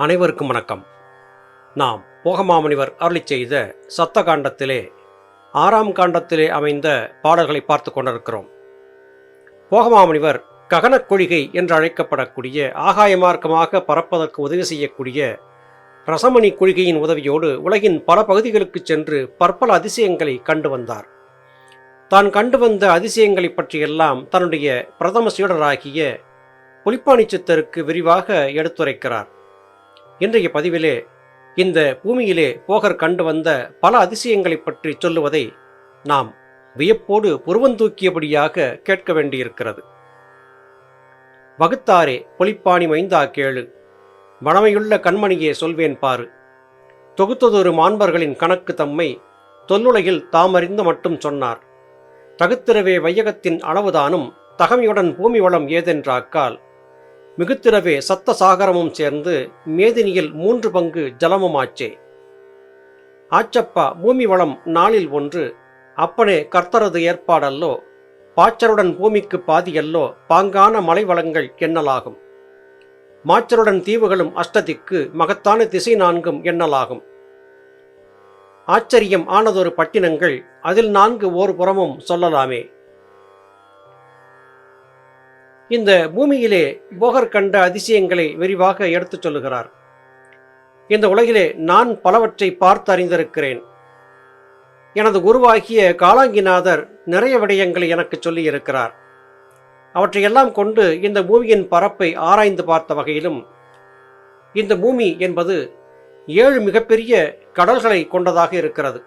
அனைவருக்கும் வணக்கம். நாம் போகமாமுனிவர் அருளி செய்த சத்த காண்டத்திலே ஆறாம் காண்டத்திலே அமைந்த பாடல்களை பார்த்து கொண்டிருக்கிறோம். போகமாமுனிவர் ககனக் கொழிகை என்று அழைக்கப்படக்கூடிய ஆகாய மார்க்கமாக பறப்பதற்கு உதவி செய்யக்கூடிய ரசமணி கொள்கையின் உதவியோடு உலகின் பல பகுதிகளுக்கு சென்று பற்பல அதிசயங்களை கண்டு வந்தார். தான் கண்டு வந்த அதிசயங்களைப் பற்றியெல்லாம் தன்னுடைய பிரதம சீடராகிய புலிப்பாணி சித்தருக்கு விரிவாக எடுத்துரைக்கிறார். இன்றைய பதிவிலே இந்த பூமியிலே போகர் கண்டு வந்த பல அதிசயங்களைப் பற்றி சொல்லுவதை நாம் வியப்போடு புருவந்தூக்கியபடியாக கேட்க வேண்டியிருக்கிறது. வகுத்தாரே பொலிப்பாணி மைந்தா கேளு வளமையுள்ள கண்மணியே சொல்வேன் பாரு. தொகுத்ததொரு மாண்பர்களின் கணக்கு தம்மை தொல்லுலகில் தாமறிந்து மட்டும் சொன்னார். தகுத்திரவே வையகத்தின் அளவுதானும் தகமையுடன் பூமி வளம் ஏதென்றாக்கால் மிகுத்திரவே சத்த சாகரமும் சேர்ந்து மேதினியில் மூன்று பங்கு ஜலமுமாச்சே. ஆச்சப்பா பூமி வளம் நாளில் ஒன்று அப்பனே கர்த்தரது ஏற்பாடல்லோ பாச்சருடன் பூமிக்கு பாதியல்லோ பாங்கான மலை வளங்கள் எண்ணலாகும். மாச்சருடன் தீவுகளும் அஷ்டதிக்கு மகத்தான திசை நான்கும் எண்ணலாகும். ஆச்சரியம் ஆனதொரு பட்டினங்கள் அதில் நான்கு ஓர் புறமும் சொல்லலாமே. இந்த பூமியிலே போகர் கண்ட அதிசயங்களை விரிவாக எடுத்துச் சொல்லுகிறார். இந்த உலகிலே நான் பலவற்றை பார்த்து அறிந்திருக்கிறேன். எனது குருவாகிய காலாங்கிநாதர் நிறைய விடயங்களை எனக்கு சொல்லியிருக்கிறார். அவற்றையெல்லாம் கொண்டு இந்த பூமியின் பரப்பை ஆராய்ந்து பார்த்த வகையிலும் இந்த பூமி என்பது ஏழு மிகப்பெரிய கடல்களை கொண்டதாக இருக்கிறது.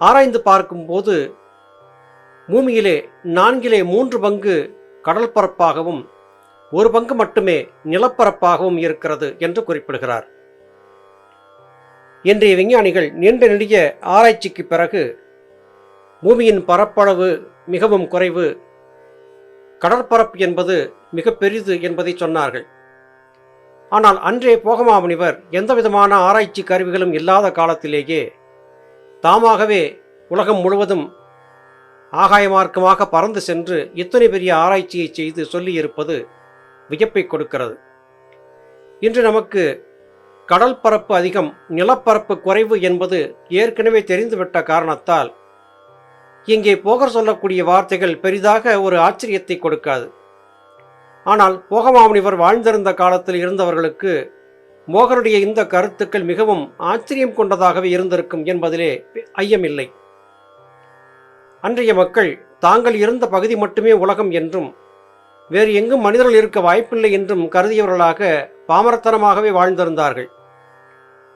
ஆராய்ந்து பார்க்கும்போது பூமியிலே நான்கிலே மூன்று பங்கு கடல் பரப்பாகவும் ஒரு பங்கு மட்டுமே நிலப்பரப்பாகவும் இருக்கிறது என்று குறிப்பிடுகிறார். இன்றைய விஞ்ஞானிகள் நீண்ட நெடிய ஆராய்ச்சிக்கு பிறகு பூமியின் பரப்பளவு மிகவும் குறைவு கடற்பரப்பு என்பது மிக பெரிது என்பதை சொன்னார்கள். ஆனால் அன்றே போகமாமுனிவர் எந்தவிதமான ஆராய்ச்சி கருவிகளும் இல்லாத காலத்திலேயே தாமாகவே உலகம் முழுவதும் ஆகாய மார்க்கமாக பறந்து சென்று இத்தனை பெரிய ஆராய்ச்சியை செய்து சொல்லியிருப்பது வியப்பை கொடுக்கிறது. இன்று நமக்கு கடல் பரப்பு அதிகம் நிலப்பரப்பு குறைவு என்பது ஏற்கனவே தெரிந்துவிட்ட காரணத்தால் இங்கே போகர் சொல்லக்கூடிய வார்த்தைகள் பெரிதாக ஒரு ஆச்சரியத்தை கொடுக்காது. ஆனால் போகமாமுனிவர் வாழ்ந்திருந்த காலத்தில் இருந்தவர்களுக்கு மோகருடைய இந்த கருத்துக்கள் மிகவும் ஆச்சரியம் கொண்டதாகவே இருந்திருக்கும் என்பதிலே ஐயமில்லை. அன்றைய மக்கள் தாங்கள் இருந்த பகுதி மட்டுமே உலகம் என்றும் வேறு எங்கும் மனிதர்கள் இருக்க வாய்ப்பில்லை என்றும் கருதியவர்களாக பாமரத்தனமாகவே வாழ்ந்திருந்தார்கள்.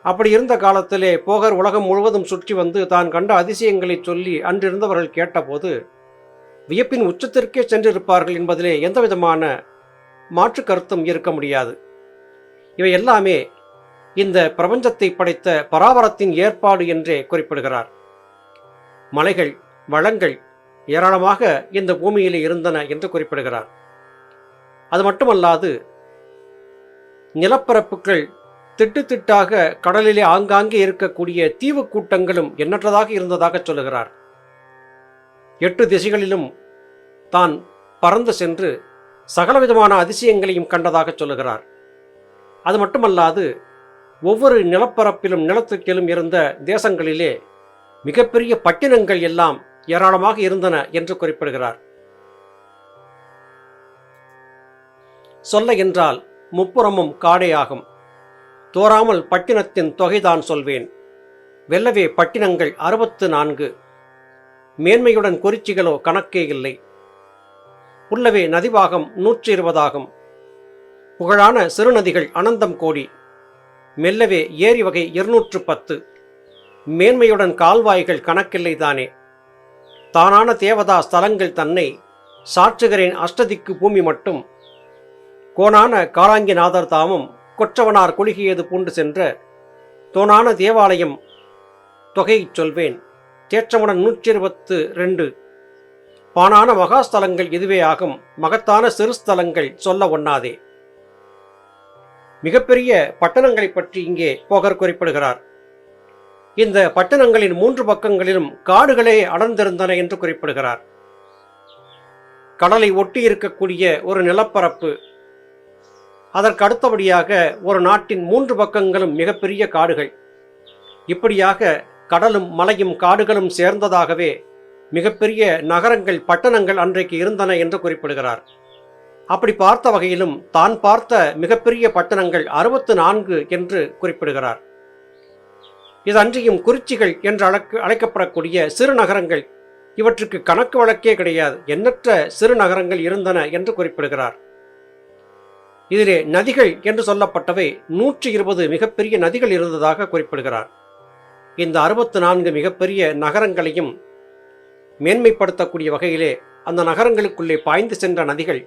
அப்படி இருந்த காலத்திலே போகர் உலகம் முழுவதும் சுற்றி வந்து தான் கண்ட அதிசயங்களை சொல்லி அன்றிருந்தவர்கள் கேட்டபோது வியப்பின் உச்சத்திற்கே சென்றிருப்பார்கள் என்பதிலே எந்தவிதமான மாற்று கருத்தும் இருக்க முடியாது. இவை எல்லாமே இந்த பிரபஞ்சத்தை படைத்த பராபரத்தின் ஏற்பாடு என்றே குறிப்பிடுகிறார். மலைகள் வளங்கள் ஏராளமாக இந்த பூமியிலே இருந்தன என்று குறிப்பிடுகிறார். அது மட்டுமல்லாது நிலப்பரப்புகள் திட்டு திட்டாக கடலிலே ஆங்காங்கே இருக்கக்கூடிய தீவு கூட்டங்களும் எண்ணற்றதாக இருந்ததாக சொல்லுகிறார். எட்டு திசைகளிலும் தான் பறந்து சென்று சகலவிதமான அதிசயங்களையும் கண்டதாக சொல்லுகிறார். அது மட்டுமல்லாது ஒவ்வொரு நிலப்பரப்பிலும் நிலத்துக்கிலும் இருந்த தேசங்களிலே மிகப்பெரிய பட்டினங்கள் எல்லாம் ஏராளமாக இருந்தன என்று குறிப்பிடுகிறார். சொல்ல என்றால் முப்புறமும் காடேயாகும். தோறாமல் பட்டினத்தின் தொகைதான் சொல்வேன். வெல்லவே பட்டினங்கள் அறுபத்து நான்கு. மேன்மையுடன் குறிச்சிகளோ கணக்கே இல்லை. உள்ளவே நதிவாகம் நூற்றி இருபதாகும். புகழான சிறுநதிகள் அனந்தம் கோடி. மெல்லவே ஏரி வகை இருநூற்று பத்து. மேன்மையுடன் கால்வாய்கள் கணக்கில்லை தானே தானான தேவதா ஸ்தலங்கள் தன்னை சாற்றுகிறேன் அஷ்டதிக்கு பூமி மட்டும் கோணான காராங்கிநாதர் தாமும் கொற்றவனார் குலுகியது பூண்டு சென்ற தோனான தேவாலயம் தொகையைச் சொல்வேன். தேற்றமுடன் நூற்றி இருபத்து ரெண்டு. பானான மகாஸ்தலங்கள் இதுவே ஆகும். மகத்தான சிறு ஸ்தலங்கள் சொல்ல ஒண்ணாதே. மிகப்பெரிய பட்டணங்களைப் பற்றி இங்கே போகர் குறிப்பிடுகிறார். இந்த பட்டணங்களின் மூன்று பக்கங்களிலும் காடுகளே அடர்ந்திருந்தன என்று குறிப்பிடுகிறார். கடலை ஒட்டி இருக்கக்கூடிய ஒரு நிலப்பரப்பு அதற்கு அடுத்தபடியாக ஒரு நாட்டின் மூன்று பக்கங்களும் மிகப்பெரிய காடுகள். இப்படியாக கடலும் மலையும் காடுகளும் சேர்ந்ததாகவே மிகப்பெரிய நகரங்கள் பட்டணங்கள் அன்றைக்கு இருந்தன என்று குறிப்பிடுகிறார். அப்படி பார்த்த வகையிலும் தான் பார்த்த மிகப்பெரிய பட்டணங்கள் அறுபத்து நான்கு என்று குறிப்பிடுகிறார். இது அன்றியும் குறிச்சிகள் என்று அழைக்க அழைக்கப்படக்கூடிய சிறு நகரங்கள். இவற்றுக்கு கணக்கு வழக்கே கிடையாது. எண்ணற்ற சிறு நகரங்கள் இருந்தன என்று குறிப்பிடுகிறார். இதிலே நதிகள் என்று சொல்லப்பட்டவை நூற்றி இருபது மிகப்பெரிய நதிகள் இருந்ததாக குறிப்பிடுகிறார். இந்த அறுபத்து நான்கு மிகப்பெரிய நகரங்களையும் மேன்மைப்படுத்தக்கூடிய வகையிலே அந்த நகரங்களுக்குள்ளே பாய்ந்து சென்ற நதிகள்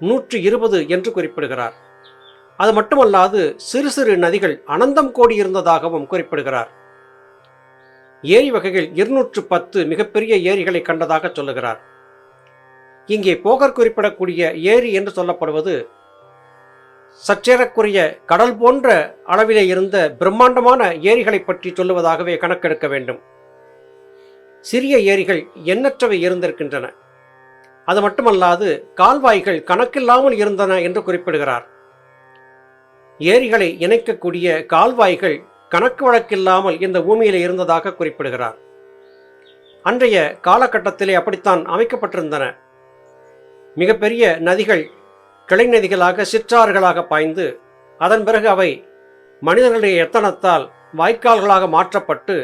நூற்றி இருபது என்று குறிப்பிடுகிறார். அது மட்டுமல்லாது சிறு சிறு நதிகள் அனந்தம் கோடி இருந்ததாகவும் குறிப்பிடுகிறார். ஏரி வகைகள் இருநூற்று பத்து மிகப்பெரிய ஏரிகளை கண்டதாக சொல்லுகிறார். இங்கே போகர் குறிப்பிடக்கூடிய ஏரி என்று சொல்லப்படுவது சற்றேறக்குரிய கடல் போன்ற அளவிலே இருந்த பிரம்மாண்டமான ஏரிகளை பற்றி சொல்லுவதாகவே கணக்கெடுக்க வேண்டும். சிறிய ஏரிகள் எண்ணற்றவை இருந்திருக்கின்றன. அது மட்டுமல்லாது கால்வாய்கள் கணக்கில்லாமல் இருந்தன என்று குறிப்பிடுகிறார். ஏரிகளை இணைக்கக்கூடிய கால்வாய்கள் கணக்கு வழக்கில்லாமல் இந்த பூமியில் இருந்ததாக குறிப்பிடுகிறார். அன்றைய காலகட்டத்திலே அப்படித்தான் அமைக்கப்பட்டிருந்தன. மிகப்பெரிய நதிகள் கிளை நதிகளாக சிற்றாறுகளாக பாய்ந்து அதன் பிறகு அவை மனிதர்களுடைய எத்தனத்தால் வாய்க்கால்களாக மாற்றப்பட்டு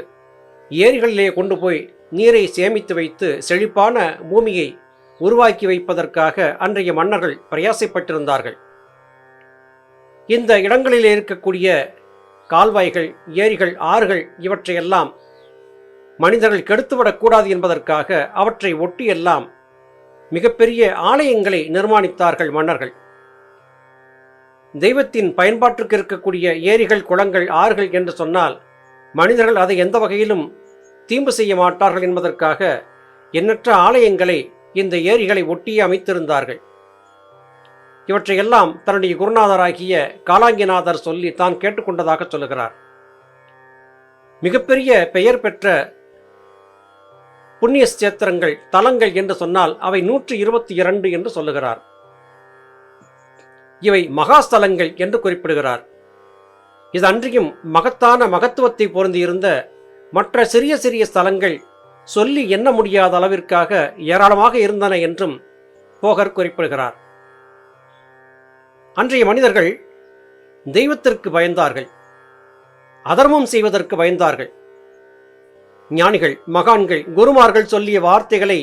ஏரிகளிலே கொண்டு போய் நீரை சேமித்து வைத்து செழிப்பான பூமியை உருவாக்கி வைப்பதற்காக அன்றைய மன்னர்கள் பிரயாசைப்பட்டிருந்தார்கள். இந்த இடங்களில் இருக்கக்கூடிய கால்வாய்கள் ஏரிகள் ஆறுகள் இவற்றையெல்லாம் மனிதர்கள் கெடுத்துவிடக்கூடாது என்பதற்காக அவற்றை ஒட்டியெல்லாம் மிகப்பெரிய ஆலயங்களை நிர்மாணித்தார்கள் மன்னர்கள். தெய்வத்தின் பயன்பாட்டிற்கு இருக்கக்கூடிய ஏரிகள் குளங்கள் ஆறுகள் என்று சொன்னால் மனிதர்கள் அதை எந்த வகையிலும் தீம்பு செய்ய மாட்டார்கள் என்பதற்காக எண்ணற்ற ஆலயங்களை இந்த ஏரிகளை ஒட்டியே அமைத்திருந்தார்கள். இவற்றையெல்லாம் தன்னுடைய குருநாதராகிய காலாங்கிநாதர் சொல்லி தான் கேட்டுக்கொண்டதாக சொல்லுகிறார். மிகப்பெரிய பெயர் பெற்ற புண்ணிய சேத்திரங்கள் தலங்கள் என்று சொன்னால் அவை நூற்றி இருபத்தி இரண்டு என்று சொல்லுகிறார். இவை மகாஸ்தலங்கள் என்று குறிப்பிடுகிறார். இது அன்றியும் மகத்தான மகத்துவத்தை பொருந்தியிருந்த மற்ற சிறிய சிறிய ஸ்தலங்கள் சொல்லி எண்ண முடியாத அளவிற்காக ஏராளமாக இருந்தன என்றும் போகர் குறிப்பிடுகிறார். அன்றைய மனிதர்கள் தெய்வத்திற்கு பயந்தார்கள். அதர்மம் செய்வதற்கு பயந்தார்கள். ஞானிகள் மகான்கள் குருமார்கள் சொல்லிய வார்த்தைகளை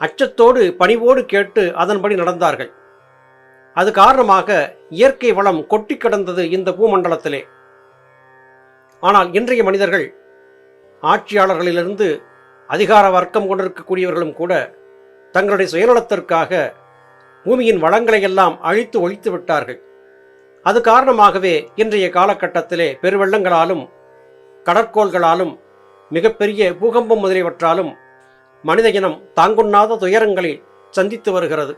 அச்சத்தோடு பணிவோடு கேட்டு அதன்படி நடந்தார்கள். அது காரணமாக இயற்கை வளம் கொட்டி கிடந்தது இந்த பூமண்டலத்திலே. ஆனால் இன்றைய மனிதர்கள் ஆட்சியாளர்களிலிருந்து அதிகார வர்க்கம் கொண்டிருக்கக்கூடியவர்களும் கூட தங்களுடைய சுயநலத்திற்காக பூமியின் வளங்களை எல்லாம் அழித்து ஒழித்து விட்டார்கள். அது காரணமாகவே இன்றைய காலகட்டத்திலே பெருவெள்ளங்களாலும் கடற்கோள்களாலும் மிகப்பெரிய பூகம்பம் முதலியவற்றாலும் மனித இனம் தாங்குண்ணாத துயரங்களை சந்தித்து வருகிறது.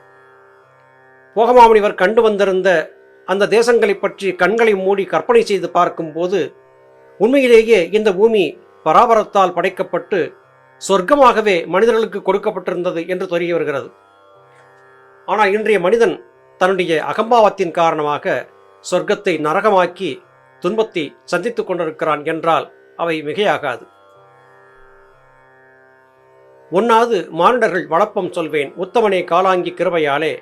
போகமாமணிவர் கண்டு வந்திருந்த அந்த தேசங்களை பற்றி கண்களை மூடி கற்பனை செய்து பார்க்கும்போது உண்மையிலேயே இந்த பூமி பராபரத்தால் படைக்கப்பட்டு சொர்க்கமாகவே மனிதர்களுக்கு கொடுக்கப்பட்டிருந்தது என்று தெரிய வருகிறது. ஆனால் இன்றைய மனிதன் தன்னுடைய அகம்பாவத்தின் காரணமாக சொர்க்கத்தை நரகமாக்கி துன்பத்தை சந்தித்துக் கொண்டிருக்கிறான் என்றால் அவை மிகையாகாது. ஒன்னாவது மானிடர்கள் வளப்பம் சொல்வேன். உத்தமனே காலாங்கி கிருபையாலே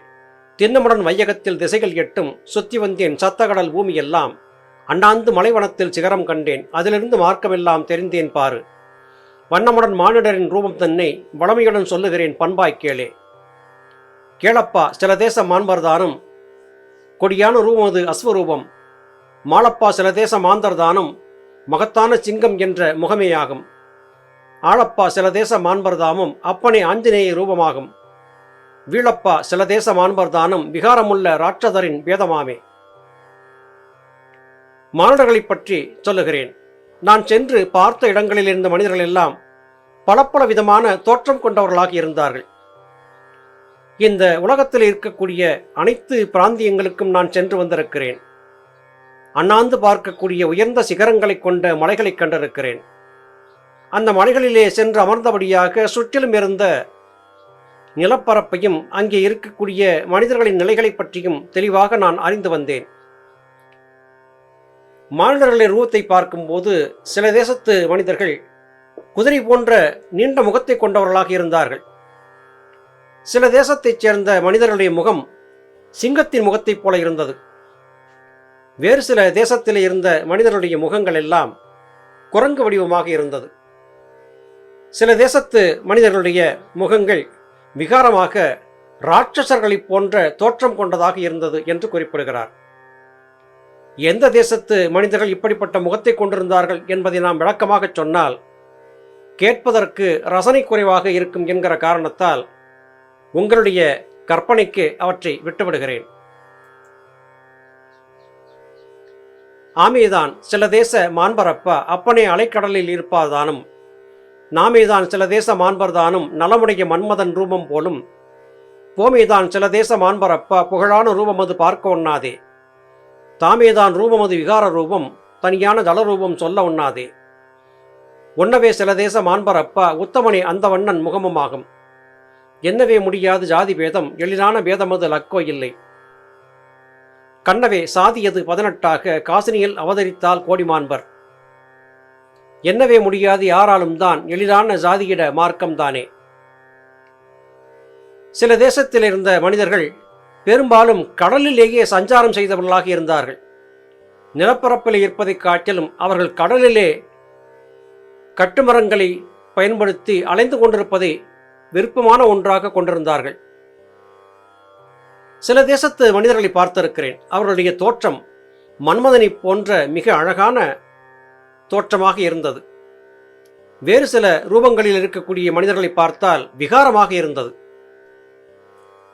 தின்னமுடன் வையகத்தில் திசைகள் எட்டும் சுத்தி வந்தேன். சத்தகடல் பூமியெல்லாம் அண்ணாந்து மலைவனத்தில் சிகரம் கண்டேன். அதிலிருந்து மார்க்கமெல்லாம் தெரிந்தேன் பாரு. வண்ணமுடன் மானிடரின் ரூபம் தன்னை வளமையுடன் சொல்லுகிறேன் பண்பாய் கேளே. கேளப்பா சில தேச மாண்பர்தானும் கொடியான ரூபமது அஸ்வரூபம். மாலப்பா சில தேச மாந்தர்தானும் மகத்தான சிங்கம் என்ற முகமேயாகும். ஆளப்பா சில தேச மாண்பர்தாமும் அப்பனே ஆஞ்சநேய ரூபமாகும். வீழப்பா சில தேச மாண்பர்தானும் விகாரமுள்ள ராட்சதரின் வேதமாமே மானுடர்களைப் பற்றி சொல்லுகிறேன். நான் சென்று பார்த்த இடங்களில் இருந்த மனிதர்கள் எல்லாம் பல பல விதமான தோற்றம் கொண்டவர்களாக இருந்தார்கள். இந்த உலகத்தில் இருக்கக்கூடிய அனைத்து பிராந்தியங்களுக்கும் நான் சென்று வந்திருக்கிறேன். அண்ணாந்து பார்க்கக்கூடிய உயர்ந்த சிகரங்களை கொண்ட மலைகளை கண்டிருக்கிறேன். அந்த மலைகளிலே சென்று அமர்ந்தபடியாக சுற்றிலும் இருந்த நிலப்பரப்பையும் அங்கே இருக்கக்கூடிய மனிதர்களின் நிலைகளைப் பற்றியும் தெளிவாக நான் அறிந்து வந்தேன். மாநிலர்களின் ரூபத்தை பார்க்கும்போது சில தேசத்து மனிதர்கள் குதிரை போன்ற நீண்ட முகத்தை கொண்டவர்களாக இருந்தார்கள். சில தேசத்தைச் சேர்ந்த மனிதர்களுடைய முகம் சிங்கத்தின் முகத்தைப் போல இருந்தது. வேறு சில தேசத்தில் இருந்த மனிதர்களுடைய முகங்கள் எல்லாம் குரங்கு வடிவமாக இருந்தது. சில தேசத்து மனிதர்களுடைய முகங்கள் விகாரமாக ராட்சசர்களைப் போன்ற தோற்றம் கொண்டதாக இருந்தது என்று குறிப்பிடுகிறார். எந்த தேசத்து மனிதர்கள் இப்படிப்பட்ட முகத்தை கொண்டிருந்தார்கள் என்பதை நாம் விளக்கமாகச் சொன்னால் கேட்பதற்கு ரசனை குறைவாக இருக்கும் என்கிற காரணத்தால் உங்களுடைய கற்பனைக்கு அவற்றை விட்டுவிடுகிறேன். ஆமேதான் சில தேச மாண்பரப்ப அப்பனே அலைக்கடலில் இருப்பாதானும். நாமேதான் சில தேச மாண்பர்தானும் நலமுடைய மன்மதன் ரூபம் போலும். போமேதான் சில தேச மாண்பரப்ப புகழான ரூபம் அது பார்க்க ஒண்ணாதே தாமேதான் ரூபம் அது விகார ரூபம் தனியான ஜலரூபம் சொல்ல ஒண்ணாதே ஒன்னவே சில தேச மாண்பரப்ப உத்தமனே அந்த வண்ணன் முகமுமாகும். என்னவே முடியாது ஜாதி பேதம் எளிதான பேதமது லக்கோ இல்லை. கண்ணவே சாதியது பதினெட்டாக காசினியில் அவதரித்தால் கோடிமான்பர். என்னவே முடியாது யாராலும் தான் எளிதான ஜாதியிட மார்க்கம்தானே சில தேசத்தில் இருந்த மனிதர்கள் பெரும்பாலும் கடலிலேயே சஞ்சாரம் செய்தவர்களாக இருந்தார்கள். நிலப்பரப்பில் இருப்பதைக் காட்டிலும் அவர்கள் கடலிலே கட்டுமரங்களை பயன்படுத்தி அலைந்து கொண்டிருப்பதை விருப்பமான ஒன்றாக கொண்டிருந்தார்கள். சில தேசத்து மனிதர்களை பார்த்திருக்கிறேன். அவர்களுடைய தோற்றம் மன்மதனை போன்ற மிக அழகான தோற்றமாக இருந்தது. வேறு சில ரூபங்களில் இருக்கக்கூடிய மனிதர்களை பார்த்தால் விகாரமாக இருந்தது.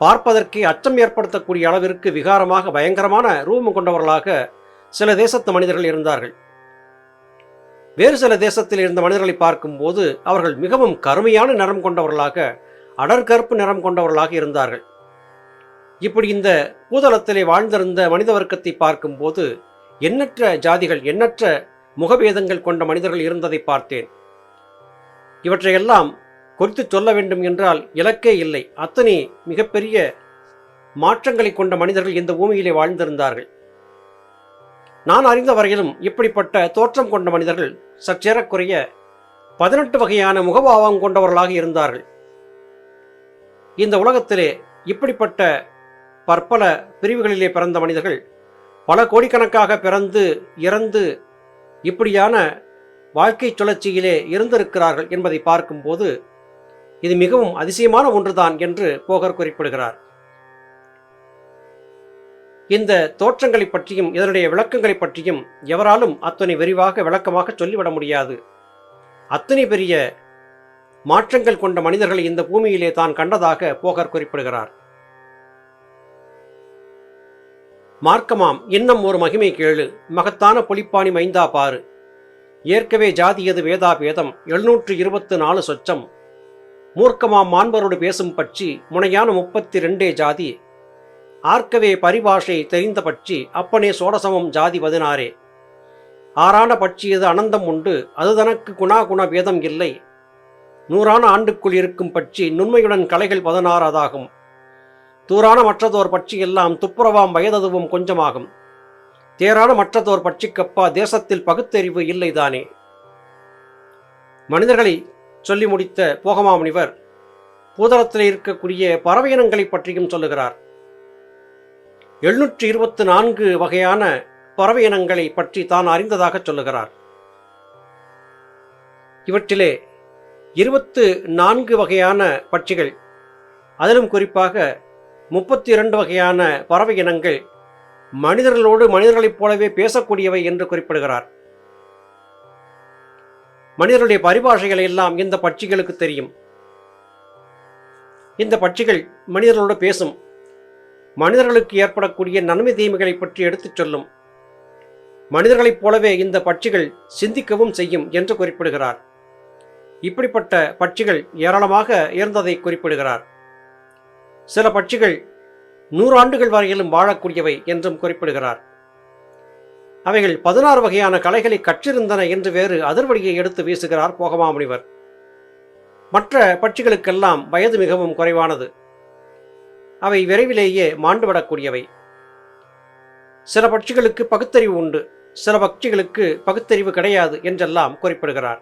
பார்ப்பதற்கே அச்சம் ஏற்படுத்தக்கூடிய அளவிற்கு விகாரமாக பயங்கரமான ரூபம் கொண்டவர்களாக சில தேசத்து மனிதர்கள் இருந்தார்கள். வேறு சில தேசத்தில் இருந்த மனிதர்களை பார்க்கும்போது அவர்கள் மிகவும் கருமையான நிறம் கொண்டவர்களாக அடர்கருப்பு நிறம் கொண்டவர்களாக இருந்தார்கள். இப்படி இந்த பூதளத்திலே வாழ்ந்திருந்த மனித வர்க்கத்தை பார்க்கும்போது எண்ணற்ற ஜாதிகள் எண்ணற்ற முகபேதங்கள் கொண்ட மனிதர்கள் இருந்ததை பார்த்தேன். இவற்றையெல்லாம் குறித்து சொல்ல வேண்டும் என்றால் இலக்கே இல்லை. அத்தனை மிகப்பெரிய மாற்றங்களை கொண்ட மனிதர்கள் இந்த பூமியிலே வாழ்ந்திருந்தார்கள். நான் அறிந்த வரையிலும் இப்படிப்பட்ட தோற்றம் கொண்ட மனிதர்கள் சற்றேறக்குறைய பதினெட்டு வகையான முகபாவம் கொண்டவர்களாக இருந்தார்கள். இந்த உலகத்திலே இப்படிப்பட்ட பற்பல பிரிவுகளிலே பிறந்த மனிதர்கள் பல கோடிக்கணக்காக பிறந்து இறந்து இப்படியான வாழ்க்கை சுழற்சியிலே இருந்திருக்கிறார்கள் என்பதை பார்க்கும்போது இது மிகவும் அதிசயமான ஒன்றுதான் என்று போகர் குறிப்பிடுகிறார். இந்த தோற்றங்களை பற்றியும் இதனுடைய விளக்கங்களை பற்றியும் எவராலும் அத்தனை விரிவாக விளக்கமாக சொல்லிவிட முடியாது. அத்தனை பெரிய மாற்றங்கள் கொண்ட மனிதர்களை இந்த பூமியிலே தான் கண்டதாக போகர் குறிப்பிடுகிறார். மார்க்கமாம் இன்னும் ஒரு மகிமை கேளு. மகத்தான பொலிப்பாணி மைந்தா பாரு. ஏற்கவே ஜாதியது வேதா பேதம் எழுநூற்று இருபத்து நாலு சொச்சம். மூர்க்கமாம் மாண்பரோடு பேசும் பட்சி முனையான முப்பத்தி ரெண்டே ஜாதி. ஆர்க்கவே பரிபாஷை தெரிந்த பட்சி அப்பனே சோடசமம் ஜாதி பதினாறே. ஆறான பட்சியது அனந்தம் உண்டு அது தனக்கு குணா குண பேதம் இல்லை. நூறான ஆண்டுக்குள் இருக்கும் பட்சி நுண்மையுடன் கலைகள் பதினாறாதாகும். தூரான மற்றதோர் பட்சி எல்லாம் துப்புரவாம் வயததுவும் கொஞ்சமாகும். தேரான மற்றதோர் பட்சிக்கப்பா தேசத்தில் பகுத்தறிவு இல்லைதானே. மனிதர்களை சொல்லி முடித்த போகமாமுனிவர் பூதளத்தில் இருக்கக்கூடிய பறவை இனங்களை பற்றியும் சொல்லுகிறார். எழுநூற்றி இருபத்து நான்கு வகையான பறவை இனங்களை பற்றி தான் அறிந்ததாக சொல்லுகிறார். இவற்றிலே இருபத்து நான்கு வகையான பட்சிகள் அதிலும் குறிப்பாக முப்பத்தி இரண்டு வகையான பறவை இனங்கள் மனிதர்களோடு மனிதர்களைப் போலவே பேசக்கூடியவை என்று குறிப்பிடுகிறார். மனிதர்களுடைய பரிபாஷைகள் எல்லாம் இந்த பட்சிகளுக்கு தெரியும். இந்த பட்சிகள் மனிதர்களோடு பேசும் மனிதர்களுக்கு ஏற்படக்கூடிய நன்மை தீமைகளை பற்றி எடுத்துச் சொல்லும். மனிதர்களைப் போலவே இந்த பட்சிகள் சிந்திக்கவும் செய்யும் என்று குறிப்பிடுகிறார். இப்படிப்பட்ட பட்சிகள் ஏராளமாக இருந்ததை குறிப்பிடுகிறார். சில பட்சிகள் நூறாண்டுகள் வரையிலும் வாழக்கூடியவை என்றும் குறிப்பிடுகிறார். அவைகள் பதினாறு வகையான கலைகளை கற்றிருந்தன என்று வேறு அதிர்வடியை எடுத்து வீசுகிறார் போகமாமுனிவர். மற்ற பட்சிகளுக்கெல்லாம் வயது மிகவும் குறைவானது. அவை விரைவிலேயே மாண்டுவிடக்கூடியவை சில பட்சிகளுக்கு பகுத்தறிவு உண்டு சில பட்சிகளுக்கு பகுத்தறிவு கிடையாது என்றெல்லாம் குறிப்பிடுகிறார்.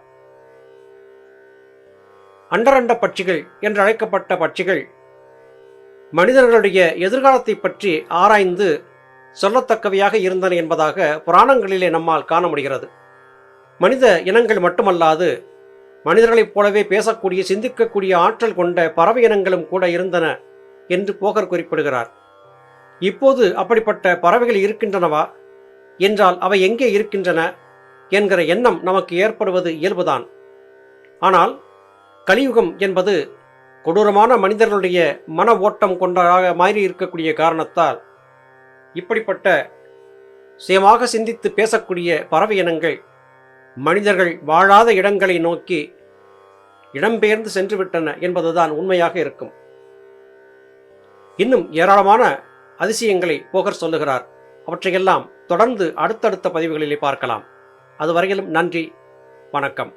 அண்டரண்ட பட்சிகள் என்று அழைக்கப்பட்ட பட்சிகள் மனிதர்களுடைய எதிர்காலத்தை பற்றி ஆராய்ந்து சொல்லத்தக்கவையாக இருந்தன என்பதாக புராணங்களிலே நம்மால் காண முடிகிறது. மனித இனங்கள் மட்டுமல்லாது மனிதர்களைப் போலவே பேசக்கூடிய சிந்திக்கக்கூடிய ஆற்றல் கொண்ட பறவை இனங்களும் கூட இருந்தன என்று போகர் குறிப்பிடுகிறார். இப்போது அப்படிப்பட்ட பறவைகள் இருக்கின்றனவா? என்றால் அவை எங்கே இருக்கின்றன? என்கிற எண்ணம் நமக்கு ஏற்படுவது இயல்புதான். ஆனால் கலியுகம் என்பது கொடூரமான மனிதர்களுடைய மன ஓட்டம் கொண்டதாக மாறி இருக்கக்கூடிய காரணத்தால் இப்படிப்பட்ட சுயமாக சிந்தித்து பேசக்கூடிய பறவை இனங்கள் மனிதர்கள் வாழாத இடங்களை நோக்கி இடம்பெயர்ந்து சென்றுவிட்டன என்பதுதான் உண்மையாக இருக்கும். இன்னும் ஏராளமான அதிசயங்களை போகர் சொல்லுகிறார். அவற்றையெல்லாம் தொடர்ந்து அடுத்தடுத்த பதிவுகளிலே பார்க்கலாம். அதுவரையிலும் நன்றி வணக்கம்.